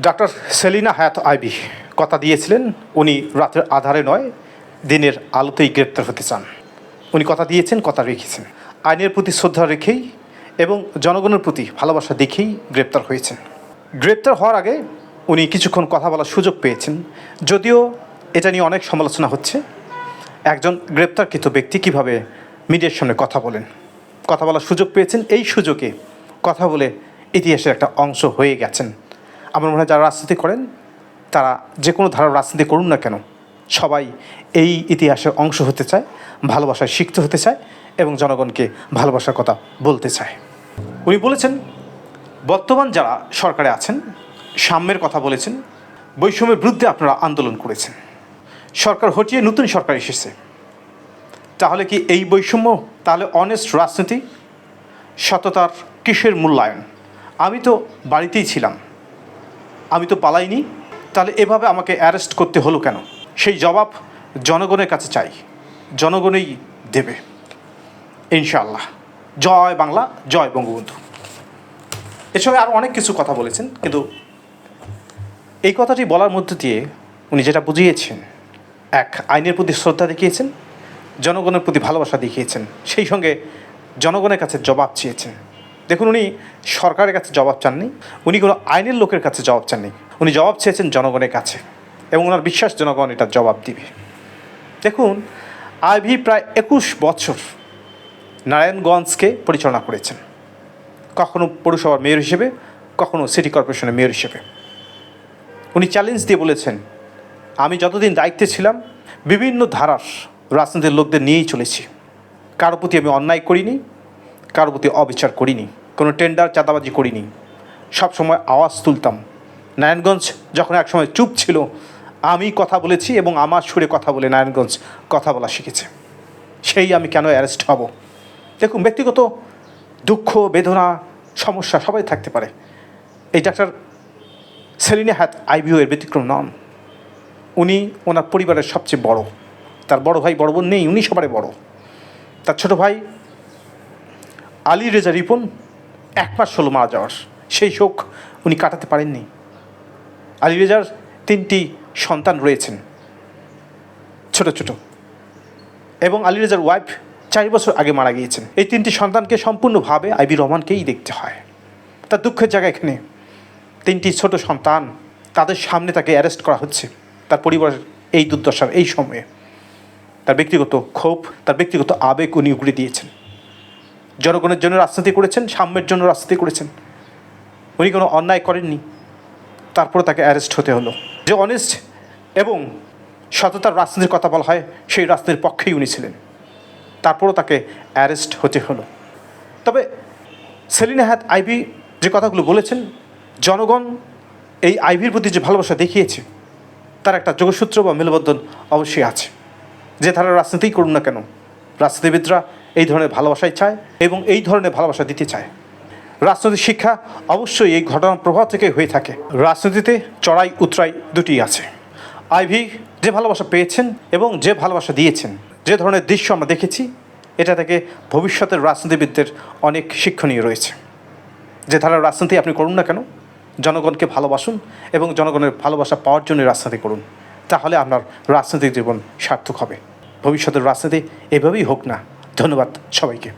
Doctor Selina হায়াত IB কথা দিয়েছিলেন, উনি রাতের আধারে নয়, দিনের আলোতেই গ্রেপ্তার হতে চান। উনি কথা দিয়েছেন, কথা রেখেছেন। আইনের প্রতি শ্রদ্ধা রেখেই এবং জনগণের প্রতি ভালোবাসা দেখেই গ্রেপ্তার হয়েছেন। গ্রেপ্তার হওয়ার আগে উনি কিছুক্ষণ কথা বলার সুযোগ পেয়েছেন। যদিও এটা নিয়ে অনেক সমালোচনা হচ্ছে। একজন গ্রেপ্তারকৃত ব্যক্তি কীভাবে মিডিয়ার সামনে কথা বলেন? কথা বলার সুযোগ পেয়েছেন। এই সুযোগে কথা বলে ইতিহাসের একটা অংশ হয়ে গেছেন। আমার মনে হয় যারা রাজনীতি করেন, তারা যে কোনো ধারার রাজনীতি করুন না কেন। সবাই এই ইতিহাসের অংশ হতে চায়, ভালোবাসায় শিখতে হতে চায় এবং জনগণকে ভালোবাসার কথা বলতে চায়। উনি বলেছেন, বর্তমান যারা সরকারে আছেন, সাম্যের কথা বলেছেন, বৈষম্যের বিরুদ্ধে আপনারা আন্দোলন করেছেন। সরকার হটিয়ে নতুন সরকার এসেছে। তাহলে কি এই বৈষম্য, তাহলে অনেস্ট রাজনীতি, সততার কিসের মূল্যায়ন? আমি তো বাড়িতেই ছিলাম। আমি তো পালাইনি, তাহলে এভাবে আমাকে অ্যারেস্ট করতে হলো কেন? সেই জবাব জনগণের কাছে চাই। জনগণই দেবে। ইনশাআল্লাহ। জয় বাংলা, জয় বঙ্গবন্ধু। এসবে আরও অনেক কিছু কথা বলেছেন, কিন্তু এই কথাটি বলার মধ্য দিয়ে উনি যেটা বুঝিয়েছেন, এক, আইনের প্রতি শ্রদ্ধা দেখিয়েছেন, জনগণের প্রতি ভালোবাসা দেখিয়েছেন, সেই সঙ্গে জনগণের কাছে জবাব চেয়েছেন। দেখুন, উনি সরকারের কাছে জবাব চাননি, উনি কোনো আইনের লোকের কাছে জবাব চাননি, উনি জবাব চেয়েছেন জনগণের কাছে এবং ওনার বিশ্বাস জনগণ এটা জবাব দিবে। দেখুন, আইভি প্রায় একুশ বছর নারায়ণগঞ্জকে পরিচালনা করেছেন, কখনো পৌরসভার মেয়র হিসেবে, কখনো সিটি কর্পোরেশনের মেয়র হিসেবে। উনি চ্যালেঞ্জ দিয়ে বলেছেন, আমি যতদিন দায়িত্বে ছিলাম, বিভিন্ন ধারার রাজনীতির লোকদের নিয়েই চলেছি। কারও প্রতি আমি অন্যায় করিনি, কারও প্রতি অবিচার করিনি। কোনো টেন্ডার চাঁদাবাজি করিনি। সব সময় আওয়াজ তুলতাম। নারায়ণগঞ্জ যখন একসময় চুপ ছিল, আমি কথা বলেছি এবং আমার সুরে কথা বলে নারায়ণগঞ্জ কথা বলা শিখেছে। সেই আমি কেন অ্যারেস্ট হব? দেখুন, ব্যক্তিগত দুঃখ, বেদনা, সমস্যা সবাই থাকতে পারে। এই ডাক্তার সেলিনা হাত আইবিও এর ব্যতিক্রম নন। উনি ওনার পরিবারের সবচেয়ে বড়। তার বড় ভাই, বড় বোন নেই, উনি সবারই বড়। তার ছোট ভাই আলী রেজা রিপন এক মাস হলো মারা যাওয়ার। সেই শোক উনি কাটাতে পারেননি। আলী রেজার তিনটি সন্তান রয়েছেন, ছোট ছোট। এবং আলী রেজার ওয়াইফ চার বছর আগে মারা গিয়েছেন। এই তিনটি সন্তানকে সম্পূর্ণভাবে আইবি রহমানকেই দেখতে হয়। তার দুঃখের জায়গা এখানে। তিনটি ছোট সন্তান, তাদের সামনে তাকে অ্যারেস্ট করা হচ্ছে তার পরিবারের এই দুর্দশার এই সময়ে। তার ব্যক্তিগত ক্ষোভ, তার ব্যক্তিগত আবেগ উনি উগড়ে দিয়েছেন। জনগণের জন্য রাজনীতি করেছেন, সাম্যের জন্য রাজনীতি করেছেন। উনি কোনো অন্যায় করেননি। তারপরে তাকে অ্যারেস্ট হতে হলো। যে অনেস্ট এবং সততার রাজনীতির কথা বলা হয়, সেই রাজনীতির পক্ষেই উনি ছিলেন। তারপরও তাকে অ্যারেস্ট হতে হলো। তবে সেলিনা হাত আইভি যে কথাগুলো বলেছেন, জনগণ এই আইভির প্রতি যে ভালোবাসা দেখিয়েছে, তার একটা যোগসূত্র বা মেলবন্ধন অবশ্যই আছে। যে ধারা রাজনীতিই করুন না কেন, রাজনীতিবিদরা এই ধরনের ভালোবাসাই চায় এবং এই ধরনের ভালোবাসা দিতে চায়। রাজনৈতিক শিক্ষা অবশ্যই এই ঘটনার প্রভাব থেকে হয়ে থাকে। রাজনীতিতে চড়াই উতরাই দুটি আছে। আইভি যে ভালোবাসা পেয়েছেন এবং যে ভালোবাসা দিয়েছেন, যে ধরনের দৃশ্য আমরা দেখেছি, এটা থেকে ভবিষ্যতের রাজনীতিবিদদের অনেক শিক্ষণীয় রয়েছে। যে ধারার রাজনীতি আপনি করুন না কেন, জনগণকে ভালোবাসুন এবং জনগণের ভালোবাসা পাওয়ার জন্য রাজনীতি করুন। তাহলে আপনার রাজনৈতিক জীবন সার্থক হবে। ভবিষ্যতের রাজনীতি এভাবেই হোক না। ধন্যবাদ সবাইকে।